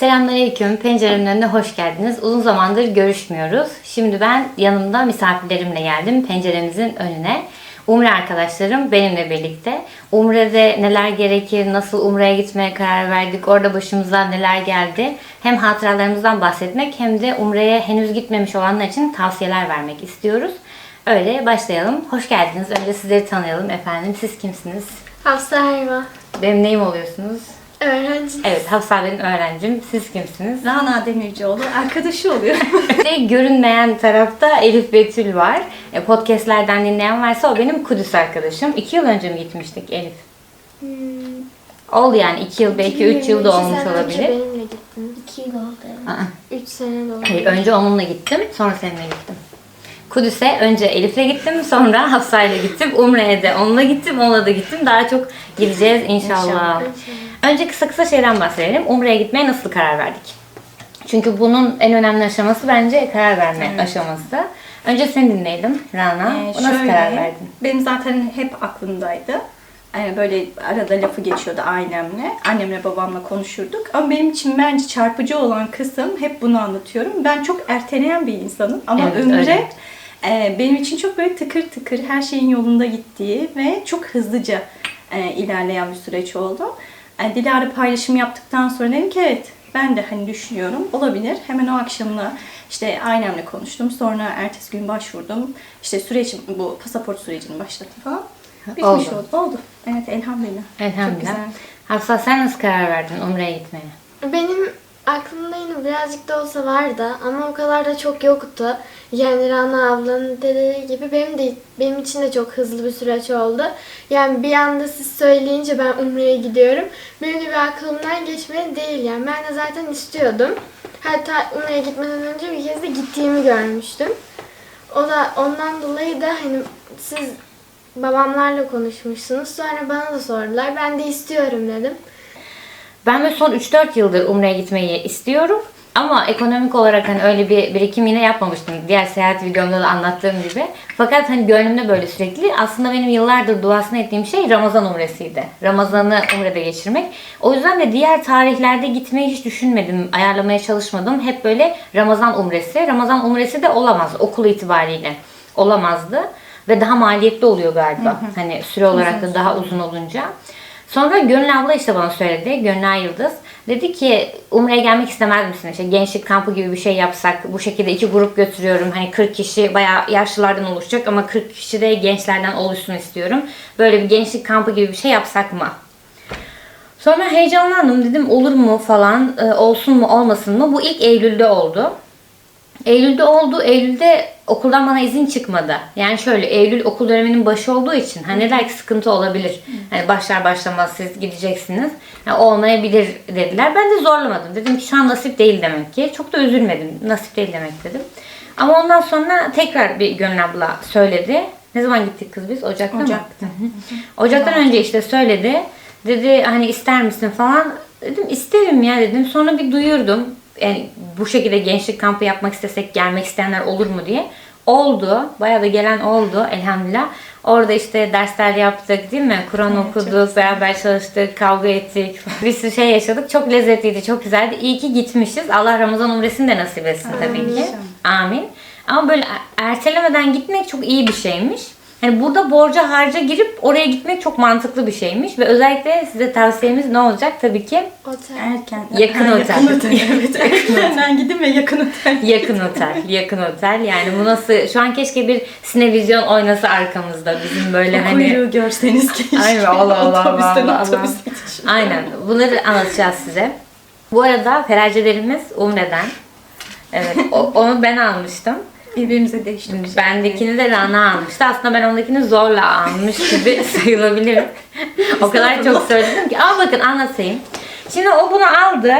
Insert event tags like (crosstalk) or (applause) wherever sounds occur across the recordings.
Selamünaleyküm. Penceremin önüne hoş geldiniz. Uzun zamandır görüşmüyoruz. Şimdi ben yanımda misafirlerimle geldim penceremizin önüne. Umre arkadaşlarım benimle birlikte. Umre'de neler gerekir, nasıl Umre'ye gitmeye karar verdik, orada başımıza neler geldi. Hem hatıralarımızdan bahsetmek hem de Umre'ye henüz gitmemiş olanlar için tavsiyeler vermek istiyoruz. Öyle başlayalım. Hoş geldiniz. Önce sizleri tanıyalım efendim. Siz kimsiniz? Hafsa Erva. Benim neyim oluyorsunuz? Öğrenci. Evet, Hafsa benim öğrencim. Siz kimsiniz? Rana Demircioğlu arkadaşı oluyor. (laughs) Ve görünmeyen tarafta Elif Betül var. E, Podcastlerden dinleyen varsa o benim Kudüs arkadaşım. İki yıl önce mi gitmiştik Elif? Hmm, Oldu yani iki yıl belki üç yıl da iki olmuş sene önce olabilir. benimle gittin. İki yıl oldu. Aa, Üç sene de oldu. Hayır, önce onunla gittim, sonra seninle gittim. Kudüs'e önce Elif'le gittim, sonra Hafsa'yla gittim. Umre'ye de onunla gittim, onunla da gittim. Daha çok gideceğiz inşallah. İnşallah. Önce kısa kısa şeyden bahsedelim. Umre'ye gitmeye nasıl karar verdik? Çünkü bunun en önemli aşaması bence karar verme aşaması. Önce seni dinleyelim Rana. Ee, nasıl şöyle, karar verdin? Benim zaten hep aklımdaydı. Yani böyle arada lafı geçiyordu ailemle. Annemle babamla konuşurduk. Ama benim için bence çarpıcı olan kısım hep bunu anlatıyorum. Ben çok erteleyen bir insanım. Ama Evet, ömre öyle. e, benim için çok böyle tıkır tıkır her şeyin yolunda gittiği ve çok hızlıca e, ilerleyen bir süreç oldu. E, Dilara paylaşım yaptıktan sonra dedim ki evet ben de hani düşünüyorum olabilir. Hemen o akşamına işte ailemle konuştum. Sonra ertesi gün başvurdum. İşte süreç bu pasaport sürecini başlattım falan. Bitmiş Oldu. oldu. Oldu. Evet elhamdülillah. Çok Elhamdülillah. güzel. Hafsa sen nasıl karar verdin Umre'ye gitmeye? Benim aklımda yine birazcık da olsa vardı ama o kadar da çok yoktu. Yani Rana ablanın dediği gibi benim de benim için de çok hızlı bir süreç oldu. Yani bir anda siz söyleyince ben Umre'ye gidiyorum. Benim de bir aklımdan geçmedi değil yani. Ben de zaten istiyordum. Hatta Umre'ye gitmeden önce bir kez de gittiğimi görmüştüm. O da ondan dolayı da hani siz babamlarla konuşmuşsunuz. Sonra bana da sordular. Ben de istiyorum dedim. Ben de son 3-4 yıldır Umre'ye gitmeyi istiyorum. Ama ekonomik olarak hani öyle bir birikim yine yapmamıştım. Diğer seyahat videomda da anlattığım gibi. Fakat hani gönlümde böyle sürekli aslında benim yıllardır duasını ettiğim şey Ramazan umresiydi. Ramazan'ı umrede geçirmek. O yüzden de diğer tarihlerde gitmeyi hiç düşünmedim. Ayarlamaya çalışmadım. Hep böyle Ramazan umresi. Ramazan umresi de olamaz okul itibariyle. Olamazdı. Ve daha maliyetli oluyor galiba. Hani süre olarak da daha uzun olunca. Sonra Gönül abla işte bana söyledi. Gönül Yıldız. Dedi ki Umre'ye gelmek istemez misin? İşte gençlik kampı gibi bir şey yapsak. Bu şekilde iki grup götürüyorum. Hani 40 kişi bayağı yaşlılardan oluşacak ama 40 kişi de gençlerden oluşsun istiyorum. Böyle bir gençlik kampı gibi bir şey yapsak mı? Sonra heyecanlandım. Dedim olur mu falan, e, olsun mu olmasın mı? Bu ilk Eylül'de oldu. Eylül'de oldu. Eylül'de okuldan bana izin çıkmadı. Yani şöyle Eylül okul döneminin başı olduğu için hani belki sıkıntı olabilir. Hani başlar başlamaz siz gideceksiniz. Yani olmayabilir dediler. Ben de zorlamadım. Dedim ki şu an nasip değil demek ki. Çok da üzülmedim. Nasip değil demek dedim. Ama ondan sonra tekrar bir Gönül abla söyledi. Ne zaman gittik kız biz? Ocak'ta mı? Ocak'ta. Ocaktan önce işte söyledi. Dedi hani ister misin falan. Dedim isterim ya dedim. Sonra bir duyurdum. Yani bu şekilde gençlik kampı yapmak istesek gelmek isteyenler olur mu diye. Oldu. Bayağı da gelen oldu elhamdülillah. Orada işte dersler yaptık değil mi? Kur'an Evet, okuduk, beraber çalıştık, kavga ettik. (laughs) Bir sürü şey yaşadık. Çok lezzetliydi, çok güzeldi. İyi ki gitmişiz. Allah Ramazan umresini de nasip etsin tabii ki. Amin. Ama böyle ertelemeden gitmek çok iyi bir şeymiş. Hani burada borca harca girip oraya gitmek çok mantıklı bir şeymiş. Ve özellikle size tavsiyemiz ne olacak? Tabii ki Otel. Erken. Yakın Ha, otel. Yakın otel. Evet. (laughs) Erkenden gidin ve yakın otel. yakın otel. Yakın otel. Yani bu nasıl... Şu an keşke bir sinevizyon oynası arkamızda. Bizim böyle O hani... kuyruğu görseniz (laughs) keşke. Aynen, Allah Allah, Otobüsten Allah yetişin. Aynen. Bunları anlatacağız size. Bu arada feracelerimiz Umre'den. Evet. o- onu ben almıştım. Birbirimize değiştik. Bendekini de Rana almıştı. Aslında ben ondakini zorla almış gibi (laughs) sayılabilirim. o kadar çok söyledim ki. Ama bakın anlatayım. Şimdi o bunu aldı.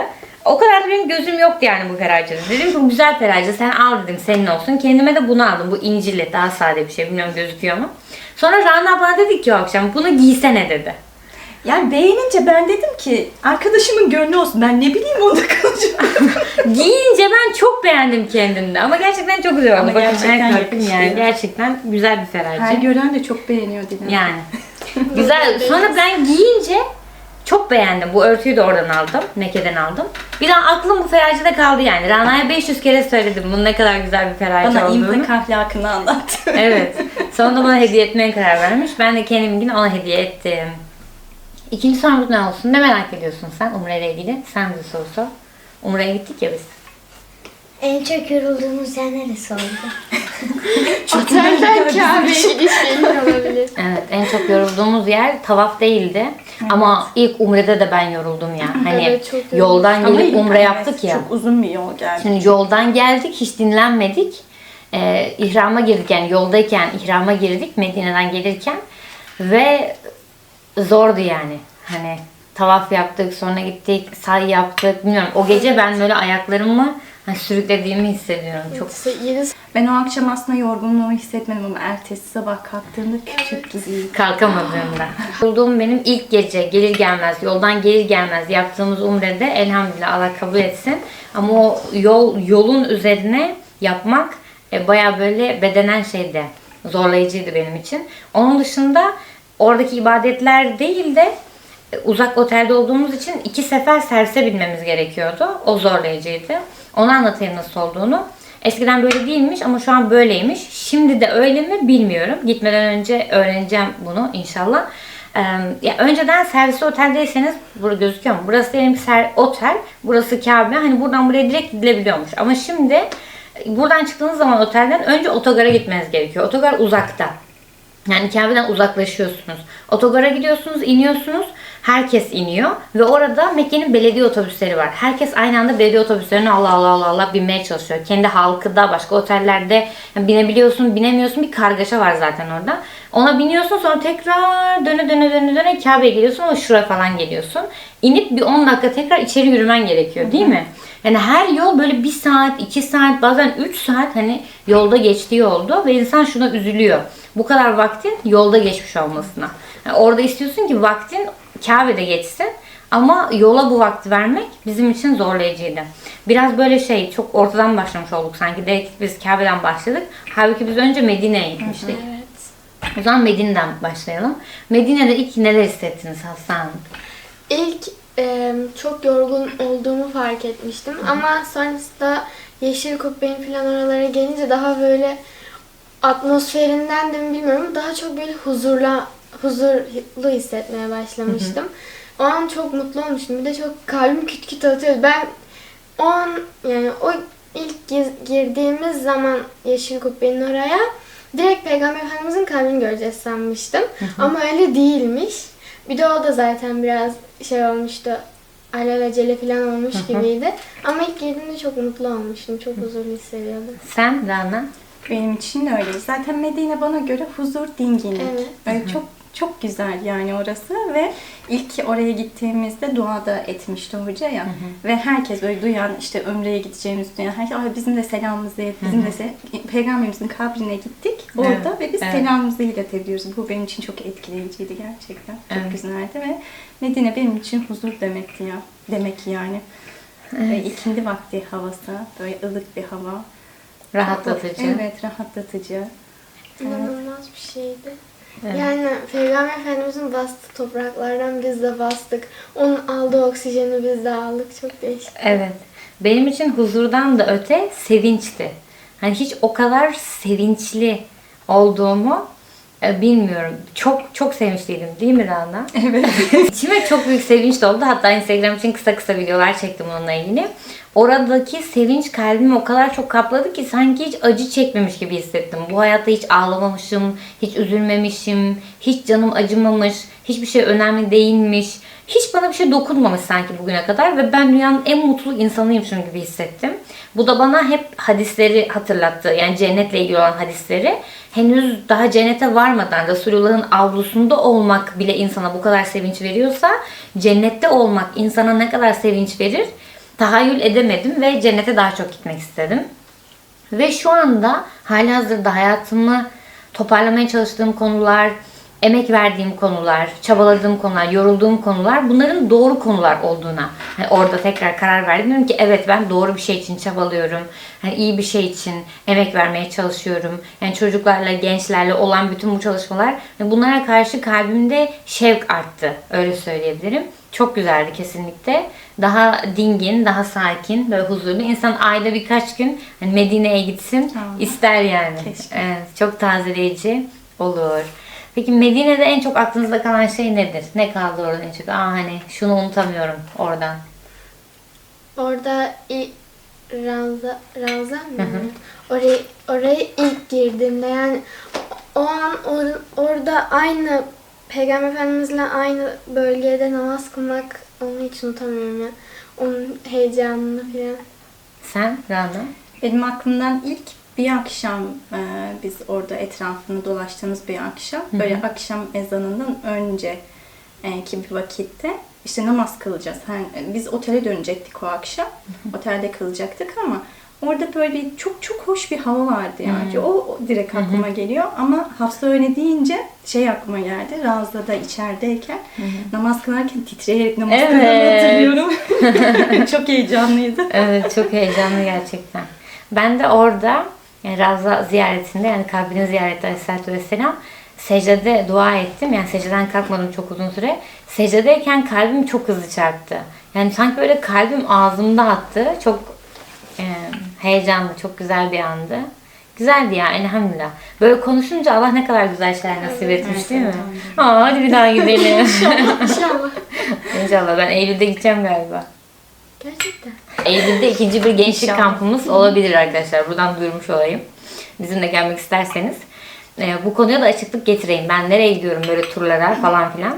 O kadar da benim gözüm yoktu yani bu feracede. Dedim ki bu güzel ferace sen al dedim senin olsun. Kendime de bunu aldım. Bu incili daha sade bir şey. Bilmiyorum gözüküyor mu? Sonra Rana bana dedi ki o akşam bunu giysene dedi. Yani beğenince ben dedim ki arkadaşımın gönlü olsun. Ben ne bileyim onda kalacağım. (laughs) Giyince ben çok beğendim kendimde. Ama gerçekten çok güzel oldu. Ama Bakın gerçekten yani. Gerçekten güzel bir ferace. Her gören de çok beğeniyor Dilan. Yani. (laughs) Güzel. Sonra ben giyince Çok beğendim. Bu örtüyü de oradan aldım. Meke'den aldım. Bir an aklım bu feracede kaldı yani. Rana'ya 500 kere söyledim bunun ne kadar güzel bir ferace Bana olduğunu. infak ahlakını anlattı. evet. Sonunda bana hediye etmeye karar vermiş. Ben de kendimkini ona hediye ettim. İkinci sorumuz ne olsun? Ne merak ediyorsun sen Umre ile ilgili? Sen bize soru sor. Umre'ye gittik ya biz. En çok yorulduğunuz yer neresi oldu? Otelden Kabe'ye gidiş benim olabilir. Evet en çok yorulduğumuz yer tavaf değildi. Ama ilk Umre'de de ben yoruldum ya. Hani Evet, çok yoruldum. yoldan Ama gelip Umre evet, yaptık ya. Çok uzun bir yol geldi. Şimdi yoldan geldik, hiç dinlenmedik. Ee, ihrama girdik yani yoldayken ihrama girdik Medine'den gelirken ve zordu yani. Hani tavaf yaptık, sonra gittik, say yaptık. Bilmiyorum o gece ben böyle ayaklarımı hani sürüklediğimi hissediyorum. Çok Ben o akşam aslında yorgunluğu hissetmedim ama ertesi sabah kalktığımda küçük gibiydim. kalkamadığımda. Yorulduğum benim ilk gece gelir gelmez, yoldan gelir gelmez yaptığımız umrede elhamdülillah Allah kabul etsin. Ama o yol yolun üzerine yapmak e, baya böyle bedenen şeydi. Zorlayıcıydı benim için. Onun dışında oradaki ibadetler değil de e, uzak otelde olduğumuz için iki sefer servise binmemiz gerekiyordu. O zorlayıcıydı. Onu anlatayım nasıl olduğunu. Eskiden böyle değilmiş ama şu an böyleymiş. Şimdi de öyle mi bilmiyorum. Gitmeden önce öğreneceğim bunu inşallah. Ee, ya önceden servisli oteldeyseniz burada gözüküyor mu? Burası diyelim ser, otel, burası Kabe. Hani buradan buraya direkt gidilebiliyormuş. Ama şimdi e, buradan çıktığınız zaman otelden önce otogara gitmeniz gerekiyor. Otogar uzakta. Yani Kabe'den uzaklaşıyorsunuz. Otogara gidiyorsunuz, iniyorsunuz. Herkes iniyor ve orada Mekke'nin belediye otobüsleri var. Herkes aynı anda belediye otobüslerine Allah Allah Allah Allah binmeye çalışıyor. Kendi halkı da başka otellerde yani binebiliyorsun, binemiyorsun bir kargaşa var zaten orada. Ona biniyorsun sonra tekrar döne döne döne döne Kabe'ye geliyorsun ama şura falan geliyorsun. İnip bir 10 dakika tekrar içeri yürümen gerekiyor değil mi? Yani her yol böyle bir saat, iki saat, bazen üç saat hani yolda geçtiği oldu ve insan şuna üzülüyor. Bu kadar vaktin yolda geçmiş olmasına. Yani orada istiyorsun ki vaktin Kabe'de geçsin ama yola bu vakti vermek bizim için zorlayıcıydı. Biraz böyle şey çok ortadan başlamış olduk sanki. Direkt biz Kabe'den başladık. Halbuki biz önce Medine'ye gitmiştik. Evet. O zaman Medine'den başlayalım. Medine'de ilk neler hissettiniz Hasan? İlk e, çok yorgun olduğumu fark etmiştim ama sonrasında Yeşil Kubbe'nin falan oralara gelince daha böyle atmosferinden de mi bilmiyorum daha çok böyle huzurla huzurlu hissetmeye başlamıştım. O an çok mutlu olmuştum. Bir de çok kalbim küt küt atıyordu. Ben o an yani o ilk girdiğimiz zaman Yeşil Kubbe'nin oraya direkt Peygamber Efendimizin kalbini göreceğiz sanmıştım. Ama öyle değilmiş. Bir de o da zaten biraz şey olmuştu. Alelacele falan olmuş gibiydi. Ama ilk girdiğimde çok mutlu olmuştum. Çok huzurlu hissediyordum. Sen Rana? Benim için de öyle. Zaten Medine bana göre huzur, dinginlik. Evet. Böyle çok çok güzel yani orası ve ilk oraya gittiğimizde dua da etmişti hoca ya ve herkes böyle duyan işte ömreye gideceğimiz duyan herkes "Ay, bizim de selamımızı et, bizim de se- peygamberimizin kabrine gittik orada Evet, ve biz evet. selamımızı iletabiliyoruz. Bu benim için çok etkileyiciydi gerçekten. Çok Evet. güzeldi ve Medine benim için huzur demekti ya. Demek yani. Ve ikindi vakti havası, böyle ılık bir hava. Rahatlatıcı. Evet, rahatlatıcı. İnanılmaz bir şeydi. Evet. Yani Peygamber Efendimizin bastığı topraklardan biz de bastık. Onun aldığı oksijeni biz de aldık. Çok değişik. Evet. Benim için huzurdan da öte sevinçti. Hani hiç o kadar sevinçli olduğumu e, bilmiyorum. Çok çok sevinçliydim değil mi Rana? Evet. (laughs) İçime çok büyük sevinç doldu. Hatta Instagram için kısa kısa videolar çektim onunla ilgili. Oradaki sevinç kalbimi o kadar çok kapladı ki sanki hiç acı çekmemiş gibi hissettim. Bu hayatta hiç ağlamamışım, hiç üzülmemişim, hiç canım acımamış, hiçbir şey önemli değilmiş. Hiç bana bir şey dokunmamış sanki bugüne kadar ve ben dünyanın en mutlu insanıymışım gibi hissettim. Bu da bana hep hadisleri hatırlattı. Yani cennetle ilgili olan hadisleri. Henüz daha cennete varmadan Resulullah'ın avlusunda olmak bile insana bu kadar sevinç veriyorsa cennette olmak insana ne kadar sevinç verir tahayyül edemedim ve cennete daha çok gitmek istedim. Ve şu anda halihazırda hayatımı toparlamaya çalıştığım konular, emek verdiğim konular, çabaladığım konular, yorulduğum konular bunların doğru konular olduğuna hani orada tekrar karar verdim. Dedim ki evet ben doğru bir şey için çabalıyorum. Hani iyi bir şey için emek vermeye çalışıyorum. Yani çocuklarla, gençlerle olan bütün bu çalışmalar yani bunlara karşı kalbimde şevk arttı. Öyle söyleyebilirim. Çok güzeldi kesinlikle. Daha dingin, daha sakin, böyle huzurlu. İnsan ayda birkaç gün hani Medine'ye gitsin Tamam. ister yani. Keşke. Evet, çok tazeleyici olur. Peki Medine'de en çok aklınızda kalan şey nedir? Ne kaldı orada en çok? Aa hani şunu unutamıyorum oradan. Orada i- Ravza, Ravza mı? Oraya, oraya ilk girdiğimde yani o an or- orada aynı Peygamber Efendimizle aynı bölgede namaz kılmak onu hiç unutamıyorum ya. Onun heyecanını falan. Sen Rana? Benim aklımdan ilk bir akşam e, biz orada etrafını dolaştığımız bir akşam böyle akşam ezanından önce e, ki bir vakitte işte namaz kılacağız. Yani biz otele dönecektik o akşam. Otelde kalacaktık ama orada böyle bir çok çok hoş bir hava vardı yani. O, o direkt aklıma geliyor ama Hafsa öyle deyince şey aklıma geldi. Ravza'da içerideyken namaz kılarken titreyerek namaz Evet. hatırlıyorum. (laughs) çok heyecanlıydı. Evet çok heyecanlı gerçekten. Ben de orada yani Ravza ziyaretinde yani kalbinin ziyareti Aleyhisselatü Vesselam secdede dua ettim. Yani secdeden kalkmadım çok uzun süre. Secdedeyken kalbim çok hızlı çarptı. Yani sanki böyle kalbim ağzımda attı. Çok e, heyecanlı, çok güzel bir andı. Güzeldi ya elhamdülillah. Böyle konuşunca Allah ne kadar güzel şeyler nasip etmiş Evet, değil mi? Aa, hadi bir daha gidelim. (laughs) (laughs) İnşallah. İnşallah ben Eylül'de gideceğim galiba. Gerçekten. Eylül'de ikinci bir gençlik İnşallah. kampımız olabilir arkadaşlar. Buradan duyurmuş olayım. Bizimle gelmek isterseniz. Ee, bu konuya da açıklık getireyim. Ben nereye gidiyorum böyle turlara falan filan.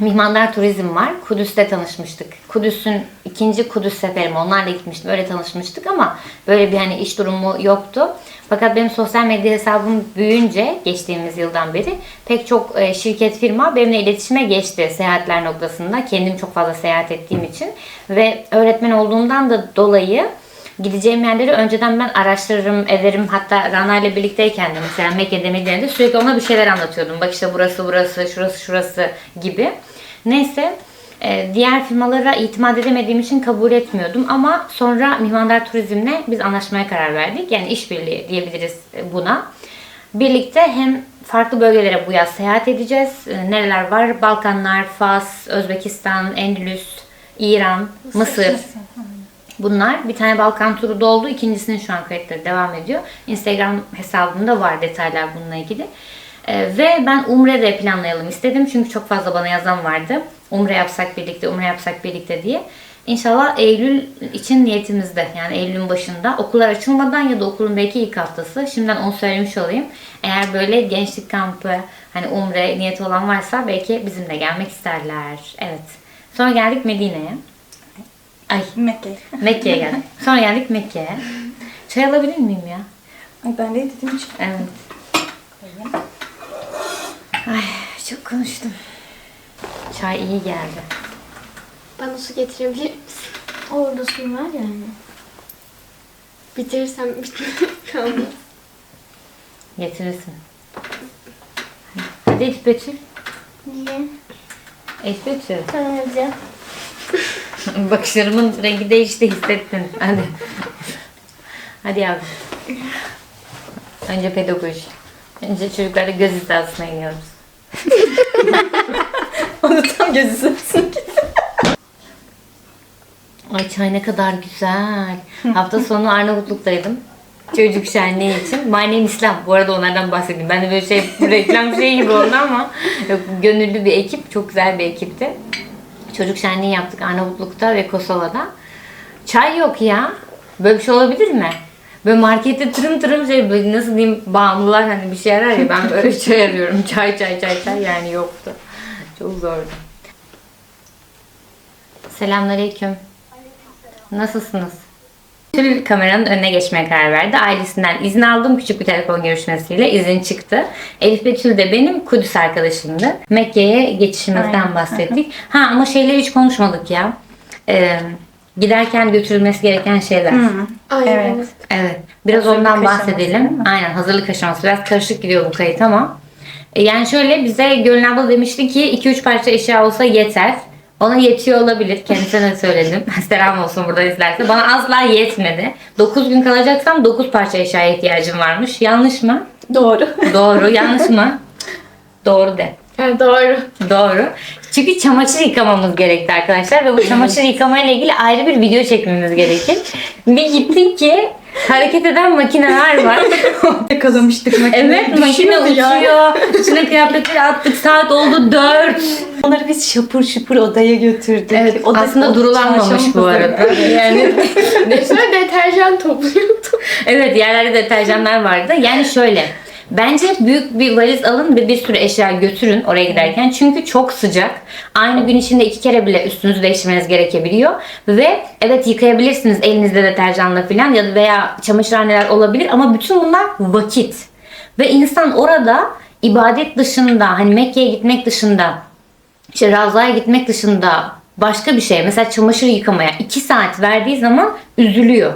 Mihmandar Turizm var. Kudüs'te tanışmıştık. Kudüs'ün ikinci Kudüs seferim. Onlarla gitmiştim. Öyle tanışmıştık ama böyle bir hani iş durumu yoktu. Fakat benim sosyal medya hesabım büyüyünce geçtiğimiz yıldan beri pek çok e, şirket firma benimle iletişime geçti seyahatler noktasında. Kendim çok fazla seyahat ettiğim için ve öğretmen olduğumdan da dolayı gideceğim yerleri önceden ben araştırırım, ederim. Hatta Rana ile birlikteyken de mesela Mekke'de Medine'de sürekli ona bir şeyler anlatıyordum. Bak işte burası burası, şurası şurası gibi. Neyse e, diğer firmalara itimat edemediğim için kabul etmiyordum. Ama sonra Mihmandar Turizm'le biz anlaşmaya karar verdik. Yani işbirliği diyebiliriz buna. Birlikte hem farklı bölgelere bu yaz seyahat edeceğiz. E, Nereler var? Balkanlar, Fas, Özbekistan, Endülüs, İran, Mısır. Bunlar. Bir tane Balkan turu doldu. İkincisinin şu an kayıtları devam ediyor. Instagram hesabımda var detaylar bununla ilgili. Ee, ve ben Umre de planlayalım istedim. Çünkü çok fazla bana yazan vardı. Umre yapsak birlikte, Umre yapsak birlikte diye. İnşallah Eylül için niyetimizde. Yani Eylül'ün başında. Okullar açılmadan ya da okulun belki ilk haftası. Şimdiden onu söylemiş olayım. Eğer böyle gençlik kampı, hani Umre niyeti olan varsa belki bizimle gelmek isterler. Evet. Sonra geldik Medine'ye. Ay Mekke. Mekke'ye geldik. Sonra geldik Mekke'ye. Çay alabilir miyim ya? Ay ben de dedim. Evet. Ay çok konuştum. Çay iyi geldi. Bana su getirebilir misin? Orada su var yani. Bitirirsem (laughs) kalmaz. Getirirsin. Hadi Elif Betül. Niye? Elif Betül. Tamam hocam. (laughs) Bakışlarımın rengi değişti hissettin. Hadi. Hadi yavrum. Önce pedagoji. Önce çocuklarla göz hizasına iniyoruz. Tam gözü. Ay çay ne kadar güzel. Hafta sonu Arnavutluk'taydım. Çocuk şenliği için. My name İslam. Bu arada onlardan bahsedeyim. Ben de böyle şey reklam şey gibi oldu ama yok, gönüllü bir ekip. Çok güzel bir ekipti. Çocuk şenliği yaptık Arnavutluk'ta ve Kosova'da. Çay yok ya. Böyle bir şey olabilir mi? Böyle markette tırım tırım şey böyle nasıl diyeyim bağımlılar hani bir şey arar ya ben böyle çay arıyorum. Çay çay çay çay yani yoktu. Çok zordu. Selamünaleyküm. Nasılsınız? Tül kameranın önüne geçmeye karar verdi. Ailesinden izin aldım. Küçük bir telefon görüşmesiyle izin çıktı. Elif Betül de benim Kudüs arkadaşımdı. Mekke'ye geçişimizden Aynen. bahsettik. Ha ama şeyleri hiç konuşmadık ya. Ee, giderken götürülmesi gereken şeyler. Ay Evet. evet. Evet. Biraz Hazırlık ondan bahsedelim. Aynen hazırlık aşaması. Biraz karışık gidiyor bu kayıt ama. E, Yani şöyle bize Gönül abla demişti ki 2-3 parça eşya olsa yeter. Ona yetiyor olabilir. Kendisine de söyledim. (laughs) Selam olsun burada izlerse. Bana asla yetmedi. 9 gün kalacaksam 9 parça eşyaya ihtiyacım varmış. Yanlış mı? Doğru. Doğru. (laughs) Yanlış mı? Doğru de. Doğru. Doğru. Çünkü çamaşır yıkamamız gerekti arkadaşlar ve bu (laughs) çamaşır yıkamayla ilgili ayrı bir video çekmemiz gerekir. Bir gittik ki hareket eden makineler var. (laughs) Yakalamıştık makineyi. evet makine uçuyor. İçine kıyafetleri attık. Saat oldu 4. Onları biz şapur şupur odaya götürdük. Evet Oda- aslında durulanmamış bu arada. Yani (laughs) Mesela deterjan topluyordum. Evet yerlerde deterjanlar vardı. Yani şöyle. Bence büyük bir valiz alın ve bir sürü eşya götürün oraya giderken. Çünkü çok sıcak. Aynı gün içinde iki kere bile üstünüzü değiştirmeniz gerekebiliyor. Ve evet yıkayabilirsiniz elinizde deterjanla falan ya da veya çamaşırhaneler olabilir ama bütün bunlar vakit. Ve insan orada ibadet dışında hani Mekke'ye gitmek dışında işte Ravza'ya gitmek dışında başka bir şey mesela çamaşır yıkamaya 2 saat verdiği zaman üzülüyor.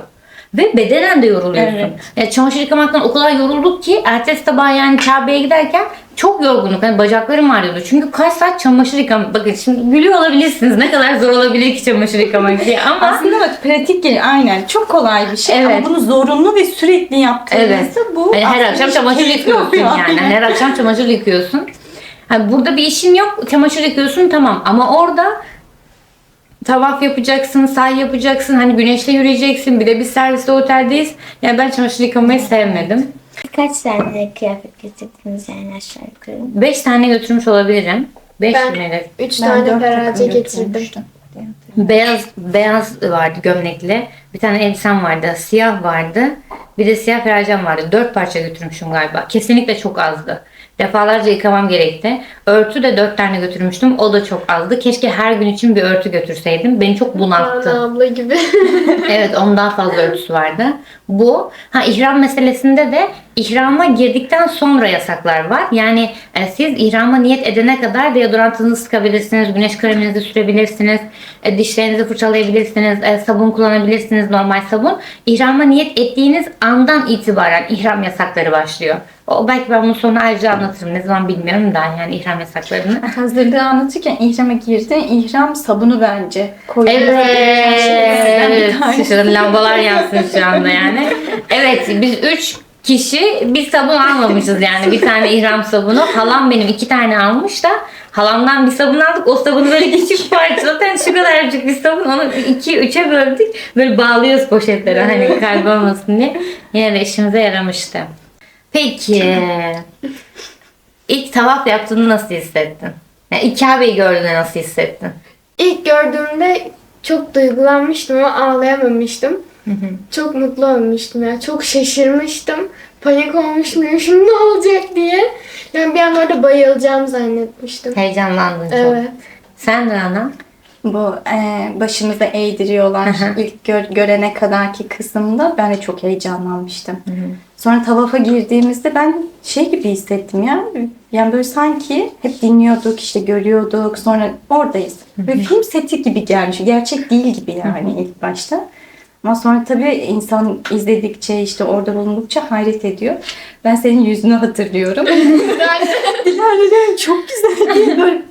Ve bedenen de yoruluyorsun. Evet. Ya çamaşır yıkamaktan o kadar yorulduk ki ertesi sabah yani Kabe'ye giderken çok yorgunluk. Hani bacaklarım ağrıyordu. Çünkü kaç saat çamaşır yıkam. Bakın şimdi gülüyor olabilirsiniz. Ne kadar zor olabilir ki çamaşır yıkamak diye (laughs) ama Aslında bak pratik gel aynen çok kolay bir şey Evet. ama bunu zorunlu ve sürekli yaptığınızda Evet. bu Hani her aslında akşam çok çamaşır yıkıyorsun yani. Aynen. Her akşam çamaşır yıkıyorsun. Hani burada bir işin yok. Çamaşır yıkıyorsun tamam. Ama orada tavaf yapacaksın, say yapacaksın. Hani güneşte yürüyeceksin. Bir de biz serviste oteldeyiz. Yani ben çamaşır yıkamayı sevmedim. Kaç tane kıyafet getirdiniz yani aşağı yukarı? 5 tane götürmüş olabilirim. 5 Ben- tane. Üç Ben tane ferace getirdim. Beyaz beyaz vardı gömlekli. Bir tane elbisem vardı. Siyah vardı. Bir de siyah feracem vardı. Dört parça götürmüşüm galiba. Kesinlikle çok azdı. Defalarca yıkamam gerekti. Örtü de dört tane götürmüştüm. O da çok azdı. Keşke her gün için bir örtü götürseydim. Beni çok bunalttı. Bana abla gibi. (laughs) Evet onun daha fazla örtüsü vardı. Bu ha ihram meselesinde de ihrama girdikten sonra yasaklar var. Yani e, siz ihrama niyet edene kadar deodorantınızı sıkabilirsiniz, güneş kreminizi sürebilirsiniz, e, dişlerinizi fırçalayabilirsiniz, e, sabun kullanabilirsiniz, normal sabun. İhrama niyet ettiğiniz andan itibaren ihram yasakları başlıyor. O belki ben bunu sonra ayrıca anlatırım. Ne zaman bilmiyorum da yani ihram yasaklarını. (laughs) Hazırlığı anlatırken ihrama girdi. İhram sabunu bence. Bir Evet. Şurada lambalar yansın şu anda yani. Evet biz üç kişi bir sabun almamışız yani. Bir tane ihram sabunu. Halam benim iki tane almış da halamdan bir sabun aldık. O sabunu böyle küçük (laughs) parça. Zaten şu kadarcık bir sabun. Onu iki, üçe böldük. Böyle bağlıyoruz poşetlere hani kaybolmasın diye. Yine de işimize yaramıştı. Peki. (laughs) İlk tavaf yaptığını nasıl hissettin? Yani ilk Kabe'yi gördüğünde nasıl hissettin? İlk gördüğümde çok duygulanmıştım ama ağlayamamıştım. Çok mutlu olmuştum ya. Çok şaşırmıştım. Panik olmuştum. ya, Şimdi ne olacak diye. Yani bir an orada bayılacağım zannetmiştim. Heyecanlandın çok. Evet. Sen de ana. Bu e, başımıza eğdiriyorlar Hı hı. ilk gör- görene kadarki kısımda ben de çok heyecanlanmıştım. Sonra tavafa girdiğimizde ben şey gibi hissettim ya. Yani böyle sanki hep dinliyorduk, işte görüyorduk, sonra oradayız. Böyle film seti gibi gelmiş. Gerçek değil gibi yani ilk başta. Ama sonra tabii insan izledikçe işte orada bulundukça hayret ediyor. Ben senin yüzünü hatırlıyorum. (laughs) Dilara (laughs) dedim, çok güzel diye (laughs) böyle.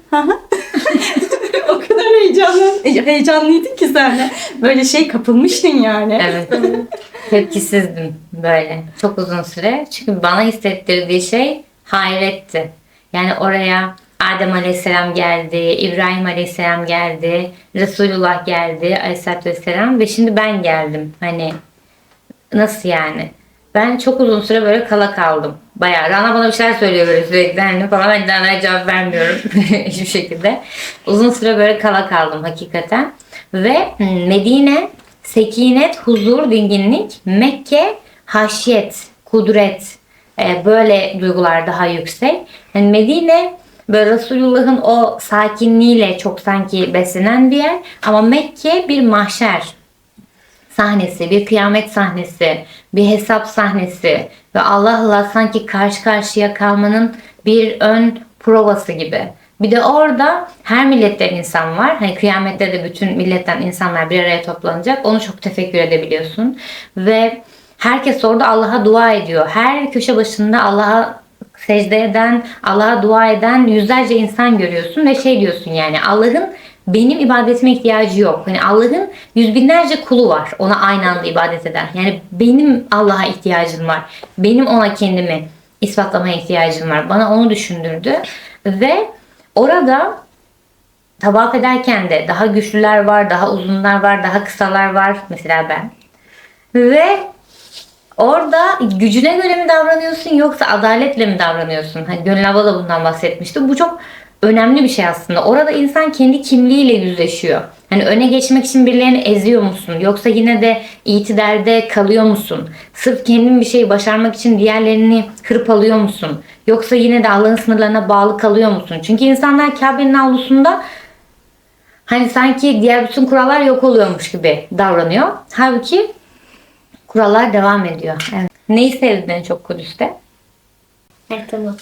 (laughs) O kadar heyecanlı, heyecanlıydın ki sen de. Böyle şey kapılmıştın yani. Evet. Tepkisizdim böyle. Çok uzun süre. Çünkü bana hissettirdiği şey hayretti. Yani oraya Adem Aleyhisselam geldi, İbrahim Aleyhisselam geldi, Resulullah geldi Aleyhisselatü Vesselam ve şimdi ben geldim. Hani nasıl yani? Ben çok uzun süre böyle kala kaldım. Bayağı. Rana bana bir şeyler söylüyor böyle sürekli. Hani falan ben Rana'ya cevap vermiyorum (laughs) hiçbir şekilde. Uzun süre böyle kala kaldım hakikaten. Ve Medine sekinet, huzur, dinginlik. Mekke haşyet, kudret. e, böyle duygular daha yüksek. Yani Medine böyle Resulullah'ın o sakinliğiyle çok sanki beslenen bir yer. Ama Mekke bir mahşer sahnesi, bir kıyamet sahnesi, bir hesap sahnesi ve Allah'la sanki karşı karşıya kalmanın bir ön provası gibi. Bir de orada her milletten insan var. Hani kıyamette de bütün milletten insanlar bir araya toplanacak. Onu çok tefekkür edebiliyorsun. Ve herkes orada Allah'a dua ediyor. Her köşe başında Allah'a secde eden, Allah'a dua eden yüzlerce insan görüyorsun ve şey diyorsun yani Allah'ın benim ibadetime ihtiyacı yok. Hani Allah'ın yüz binlerce kulu var ona aynı anda ibadet eden. Yani benim Allah'a ihtiyacım var. Benim ona kendimi ispatlamaya ihtiyacım var. Bana onu düşündürdü. Ve Orada tavaf ederken de daha güçlüler var, daha uzunlar var, daha kısalar var. Mesela ben. Ve orada gücüne göre mi davranıyorsun yoksa adaletle mi davranıyorsun? Hani Gönül Abla da bundan bahsetmişti. Bu çok önemli bir şey aslında. Orada insan kendi kimliğiyle yüzleşiyor. Hani öne geçmek için birilerini eziyor musun? Yoksa yine de itidalde kalıyor musun? Sırf kendin bir şeyi başarmak için diğerlerini hırpalıyor musun? Yoksa yine de Allah'ın sınırlarına bağlı kalıyor musun? Çünkü insanlar Kabe'nin avlusunda hani sanki diğer bütün kurallar yok oluyormuş gibi davranıyor. Halbuki kurallar devam ediyor. Evet. Neyi sevdin en çok Kudüs'te? Ha, tamam.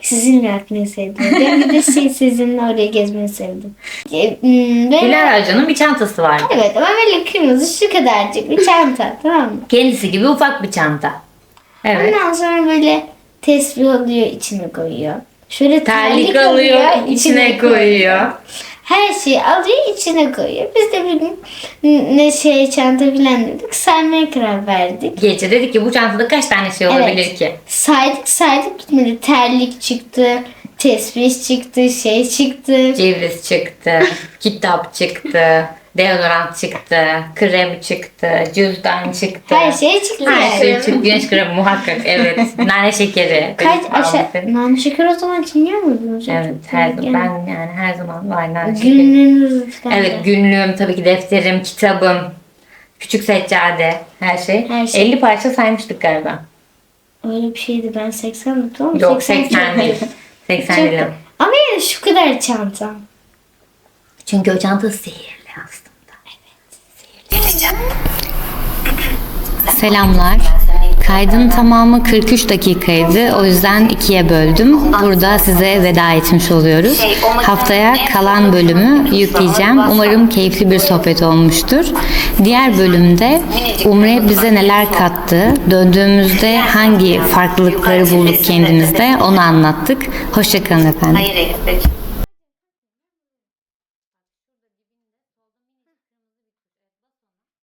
Sizinle yapmayı sevdim. Ben bir de şey, sizinle oraya gezmeyi sevdim. E, hmm, Dilara Hoca'nın bir çantası vardı. evet ama böyle kırmızı şu kadarcık bir çanta tamam mı? Kendisi gibi ufak bir çanta. Evet. Ondan sonra böyle tesbih alıyor içine koyuyor. Şöyle Terlik alıyor, içine koyuyor. Her şeyi alıyor içine koyuyor. Biz de bir ne şey çanta filan dedik. Saymaya karar verdik. Gece dedik ki bu çantada kaç tane şey olabilir ki? Saydık saydık bitmedi. Terlik çıktı. Tesbih çıktı. Şey çıktı. Ceviz çıktı, (laughs) kitap çıktı, deodorant çıktı, krem çıktı, cüzdan çıktı. Her şey çıktı. Her şey çıktı. Güneş kremi muhakkak evet. (laughs) Nane şekeri. Kaç aşağı... Nane şeker o zaman çiğniyor muydunuz? Evet her ben yani her zaman var nane şekeri. Günlüğünüz. Evet günlüğüm tabii ki defterim, kitabım, küçük seccade her şey. Her şey. 50 parça saymıştık galiba. Öyle bir şeydi ben 80 unuttum ama Yok 80 80 çok- değil. (laughs) 80 Çok- değil. Ama yani şu kadar çantam. Çünkü o çanta sihirli aslında. Selamlar. Kaydın tamamı 43 dakikaydı. O yüzden ikiye böldüm. Burada size veda etmiş oluyoruz. Haftaya kalan bölümü yükleyeceğim. Umarım keyifli bir sohbet olmuştur. Diğer bölümde Umre bize neler kattı, döndüğümüzde hangi farklılıkları bulduk kendimizde onu anlattık. Hoşçakalın efendim.